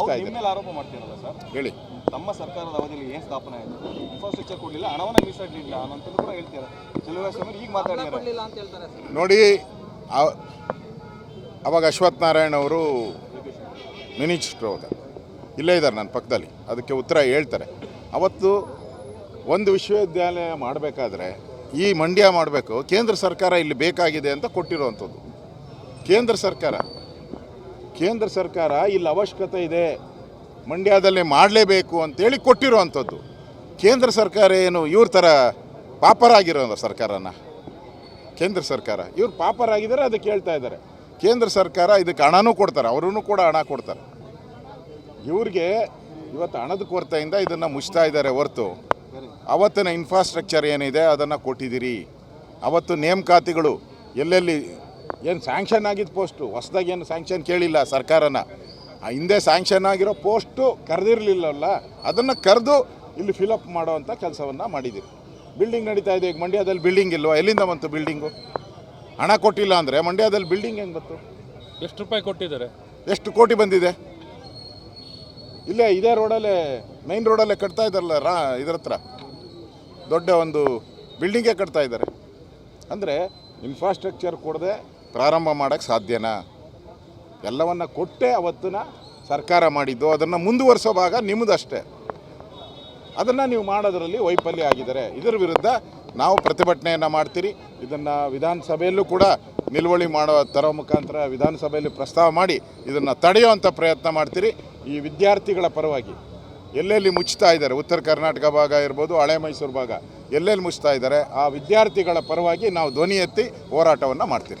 ಇದ್ದಾರೆ ಮೇಲೆ ಆರೋಪ ಮಾಡ್ತೀರಲ್ಲ ಸರ್? ಹೇಳಿ. ತಮ್ಮ ಸರ್ಕಾರದ ಅವಧಿಯಲ್ಲಿ ಏನು ಸ್ಥಾಪನೆ ಆಯಿತು? ಇನ್ಫ್ರಾಸ್ಟ್ರಕ್ಚರ್ ಕೊಡಲಿಲ್ಲ ಹಣವನ್ನು ಮೀಸಲಿಡಲಿಲ್ಲ ಅನ್ನೋಂಥದ್ದು ಕೂಡ ಹೇಳ್ತಾರೆ? ಸ್ವಾಮಿ ಈಗ ಮಾತಾಡಿದ್ದಾರೆ. ಕೊಡ್ಲಿಲ್ಲ ಅಂತ ಹೇಳ್ತಾರೆ ಸರ್. ನೋಡಿ ಅವಾಗ ಅಶ್ವಥ್ ನಾರಾಯಣ್ ಅವರು ಮಿನಿಸ್ಟ್ರು ಅವಾಗ ಇಲ್ಲೇ ಇದ್ದಾರೆ ನನ್ನ ಪಕ್ಕದಲ್ಲಿ ಅದಕ್ಕೆ ಉತ್ತರ ಹೇಳ್ತಾರೆ. ಅವತ್ತು ಒಂದು ವಿಶ್ವವಿದ್ಯಾಲಯ ಮಾಡಬೇಕಾದ್ರೆ ಈ ಮಂಡ್ಯ ಮಾಡಬೇಕು ಕೇಂದ್ರ ಸರ್ಕಾರ ಇಲ್ಲಿ ಬೇಕಾಗಿದೆ ಅಂತ ಕೊಟ್ಟಿರುವಂಥದ್ದು. ಕೇಂದ್ರ ಸರ್ಕಾರ. ಕೇಂದ್ರ ಸರ್ಕಾರ ಇಲ್ಲಿ ಅವಶ್ಯಕತೆ ಇದೆ, ಮಂಡ್ಯದಲ್ಲಿ ಮಾಡಲೇಬೇಕು ಅಂತೇಳಿ ಕೊಟ್ಟಿರುವಂಥದ್ದು. ಕೇಂದ್ರ ಸರ್ಕಾರ ಏನು ಇವ್ರ ಥರ ಪಾಪರಾಗಿರೋ ಸರ್ಕಾರನ? ಕೇಂದ್ರ ಸರ್ಕಾರ. ಇವ್ರು ಪಾಪರಾಗಿದ್ದಾರೆ, ಅದಕ್ಕೆ ಹೇಳ್ತಾ ಇದ್ದಾರೆ. ಕೇಂದ್ರ ಸರ್ಕಾರ ಇದಕ್ಕೆ ಹಣನೂ ಕೊಡ್ತಾರೆ ಅವರೂ ಕೂಡ ಹಣ ಕೊಡ್ತಾರೆ. ಇವ್ರಿಗೆ ಇವತ್ತು ಹಣದ ಕೊರತೆಯಿಂದ ಇದನ್ನು ಮುಚ್ತಾ ಇದ್ದಾರೆ ಹೊರತು. ಅವತ್ತಿನ ಇನ್ಫ್ರಾಸ್ಟ್ರಕ್ಚರ್ ಏನಿದೆ ಅದನ್ನು ಕೊಟ್ಟಿದ್ದೀರಿ. ಅವತ್ತು ನೇಮಕಾತಿಗಳು ಎಲ್ಲೆಲ್ಲಿ ಏನು ಸ್ಯಾಂಕ್ಷನ್ ಆಗಿದ್ದ ಪೋಸ್ಟು ಹೊಸದಾಗಿ ಏನು ಸ್ಯಾಂಕ್ಷನ್ ಕೇಳಿಲ್ಲ ಸರ್ಕಾರನ. ಆ ಹಿಂದೆ ಸ್ಯಾಂಕ್ಷನ್ ಆಗಿರೋ ಪೋಸ್ಟು ಕರೆದಿರಲಿಲ್ಲಲ್ಲ ಅದನ್ನು ಕರೆದು ಇಲ್ಲಿ ಫಿಲಪ್ ಮಾಡೋವಂಥ ಕೆಲಸವನ್ನು ಮಾಡಿದ್ದೀವಿ ಬಿಲ್ಡಿಂಗ್ ನಡೀತಾ ಇದೆ ಈಗ ಮಂಡ್ಯದಲ್ಲಿ ಬಿಲ್ಡಿಂಗ್ ಇಲ್ವಾ? ಎಲ್ಲಿಂದ ಬಂತು ಬಿಲ್ಡಿಂಗು ಹಣ ಕೊಟ್ಟಿಲ್ಲ ಅಂದರೆ ಮಂಡ್ಯದಲ್ಲಿ ಬಿಲ್ಡಿಂಗ್ ಹೆಂಗೆ ಬಂತು? ಎಷ್ಟು ರೂಪಾಯಿ ಕೊಟ್ಟಿದ್ದಾರೆ? ಎಷ್ಟು ಕೋಟಿ ಬಂದಿದೆ? ಇಲ್ಲೇ ಇದೇ ರೋಡಲ್ಲೇ ಮೈನ್ ರೋಡಲ್ಲೇ ಕಟ್ತಾ ಇದ್ದಾರಲ್ಲ ರಾ ಇದ್ರ ಹತ್ರ. ದೊಡ್ಡ ಒಂದು ಬಿಲ್ಡಿಂಗೇ ಕಟ್ತಾ ಇದ್ದಾರೆ. ಅಂದರೆ ಇನ್ಫ್ರಾಸ್ಟ್ರಕ್ಚರ್ ಕೊಡದೆ ಪ್ರಾರಂಭ ಮಾಡೋಕ್ಕೆ ಸಾಧ್ಯನಾ? ಎಲ್ಲವನ್ನು ಕೊಟ್ಟೆ ಅವತ್ತಿನ ಸರ್ಕಾರ ಮಾಡಿದ್ದು, ಅದನ್ನು ಮುಂದುವರಿಸೋ ಭಾಗ ನಿಮ್ಮದಷ್ಟೇ ಅದನ್ನು ನೀವು ಮಾಡೋದರಲ್ಲಿ ವೈಫಲ್ಯ ಆಗಿದ್ದಾರೆ. ಇದರ ವಿರುದ್ಧ ನಾವು ಪ್ರತಿಭಟನೆಯನ್ನು ಮಾಡ್ತೀರಿ. ಇದನ್ನು ವಿಧಾನಸಭೆಯಲ್ಲೂ ಕೂಡ ನಿಲುವಳಿ ಮಾಡೋ ತರೋ ಮುಖಾಂತರ ವಿಧಾನಸಭೆಯಲ್ಲಿ ಪ್ರಸ್ತಾವ ಮಾಡಿ ಇದನ್ನು ತಡೆಯುವಂಥ ಪ್ರಯತ್ನ ಮಾಡ್ತೀರಿ. ಈ ವಿದ್ಯಾರ್ಥಿಗಳ ಪರವಾಗಿ ಎಲ್ಲೆಲ್ಲಿ ಮುಚ್ಚುತ್ತಾ ಇದ್ದಾರೆ, ಉತ್ತರ ಕರ್ನಾಟಕ ಭಾಗ ಇರ್ಬೋದು, ಹಳೆ ಮೈಸೂರು ಭಾಗ ಎಲ್ಲೆಲ್ಲಿ ಮುಚ್ತಾ ಇದ್ದಾರೆ ಆ ವಿದ್ಯಾರ್ಥಿಗಳ ಪರವಾಗಿ ನಾವು ಧ್ವನಿ ಎತ್ತಿ ಹೋರಾಟವನ್ನು ಮಾಡ್ತೀರಿ